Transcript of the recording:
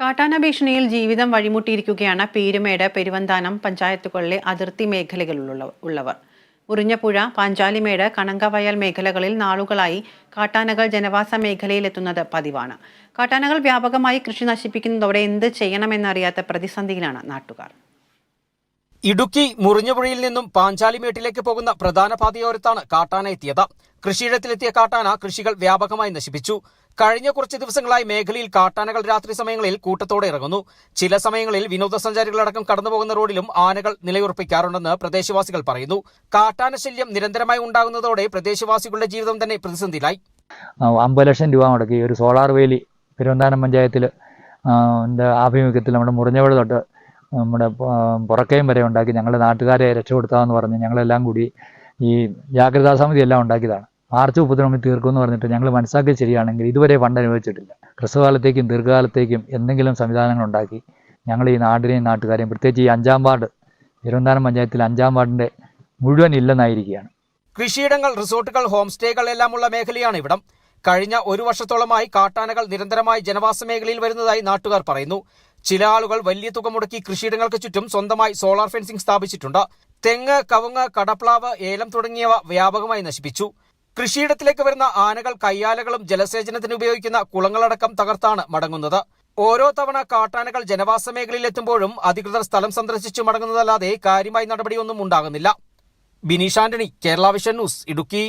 കാട്ടാന ഭീഷണിയിൽ ജീവിതം വഴിമുട്ടിയിരിക്കുകയാണ് പീരുമേട് പെരുവന്താനം പഞ്ചായത്തുകളിലെ അതിർത്തി മേഖലകളിലുള്ള ഉള്ളവർ. ഉറിഞ്ഞപ്പുഴ പാഞ്ചാലിമേട് കണങ്കവയൽ മേഖലകളിൽ നാളുകളായി കാട്ടാനകൾ ജനവാസ മേഖലയിലെത്തുന്നത് പതിവാണ്. കാട്ടാനകൾ വ്യാപകമായി കൃഷി നശിപ്പിക്കുന്നതോടെ എന്ത് ചെയ്യണമെന്നറിയാത്ത പ്രതിസന്ധിയിലാണ് നാട്ടുകാർ. ഇടുക്കി മുറിഞ്ഞപുഴയിൽ നിന്നും പാഞ്ചാലിമേട്ടിലേക്ക് പോകുന്ന പ്രധാന പാതയോരത്താണ് കാട്ടാന എത്തിയത്. കൃഷിയിടത്തിലെത്തിയ കാട്ടാന കൃഷികൾ വ്യാപകമായി നശിപ്പിച്ചു. കഴിഞ്ഞ കുറച്ച് ദിവസങ്ങളായി മേഖലയിൽ കാട്ടാനകൾ രാത്രി സമയങ്ങളിൽ കൂട്ടത്തോടെ ഇറങ്ങുന്നു. ചില സമയങ്ങളിൽ വിനോദസഞ്ചാരികളടക്കം കടന്നുപോകുന്ന റോഡിലും ആനകൾ നിലയുറപ്പിക്കാറുണ്ടെന്ന് പ്രദേശവാസികൾ പറയുന്നു. കാട്ടാന ശല്യം നിരന്തരമായി ഉണ്ടാകുന്നതോടെ പ്രദേശവാസികളുടെ ജീവിതം തന്നെ പ്രതിസന്ധിയിലായി. അമ്പത് ലക്ഷം രൂപ മുടക്കി. ഒരു സോളാർ വേലി പെരുവന്താനം പഞ്ചായത്തിൽ ആഭിമുഖ്യത്തിൽ നമ്മുടെ മുറിഞ്ഞവട് തൊട്ട് നമ്മുടെ പുറക്കയും വരെ ഉണ്ടാക്കി ഞങ്ങളുടെ നാട്ടുകാരെ രക്ഷപ്പെടുത്താമെന്ന് പറഞ്ഞ് ഞങ്ങളെല്ലാം കൂടി ഈ ജാഗ്രതാ സമിതി എല്ലാം ഉണ്ടാക്കിയതാണ്. മാർച്ച് മുപ്പത്തിനൊമ്പത് തീർക്കുമെന്ന് പറഞ്ഞിട്ട് ഞങ്ങൾ മനസ്സാക്കി ശരിയാണെങ്കിൽ ഇതുവരെ ഫണ്ട് അനുവദിച്ചിട്ടില്ല. ഹ്രസ്വകാലത്തേക്കും ദീർഘകാലത്തേക്കും എന്തെങ്കിലും സംവിധാനങ്ങൾ ഉണ്ടാക്കി ഞങ്ങൾ ഈ നാടിനെയും നാട്ടുകാരെയും പ്രത്യേകിച്ച് ഈ അഞ്ചാം വാർഡ് തിരുവനന്തപുരം പഞ്ചായത്തിൽ അഞ്ചാം വാർഡിന്റെ മുഴുവൻ ഇല്ലെന്നായിരിക്കുകയാണ്. കൃഷിയിടങ്ങൾ റിസോർട്ടുകൾ ഹോം സ്റ്റേകൾ എല്ലാമുള്ള മേഖലയാണ് ഇവിടം. കഴിഞ്ഞ ഒരു വർഷത്തോളമായി കാട്ടാനകൾ നിരന്തരമായി ജനവാസ മേഖലയിൽ വരുന്നതായി നാട്ടുകാർ പറയുന്നു. ചില ആളുകൾ വലിയ തുക മുടക്കി കൃഷിയിടങ്ങൾക്ക് ചുറ്റും സ്വന്തമായി സോളാർ ഫെൻസിംഗ് സ്ഥാപിച്ചിട്ടുണ്ട്. തെങ്ങ് കവുങ്ങ് കടപ്ലാവ് ഏലം തുടങ്ങിയവ വ്യാപകമായി നശിപ്പിച്ചു. കൃഷിയിടത്തിലേക്ക് വരുന്ന ആനകൾ കയ്യാലകളും ജലസേചനത്തിന് ഉപയോഗിക്കുന്ന കുളങ്ങളടക്കം തകർത്താണ് മടങ്ങുന്നത്. ഓരോ തവണ കാട്ടാനകൾ ജനവാസ മേഖലയിലെത്തുമ്പോഴും അധികൃതർ സ്ഥലം സന്ദർശിച്ചു മടങ്ങുന്നതല്ലാതെ കാര്യമായി നടപടിയൊന്നും ഉണ്ടാകുന്നില്ല. Bineesh Antony Kerala vision news Idukki.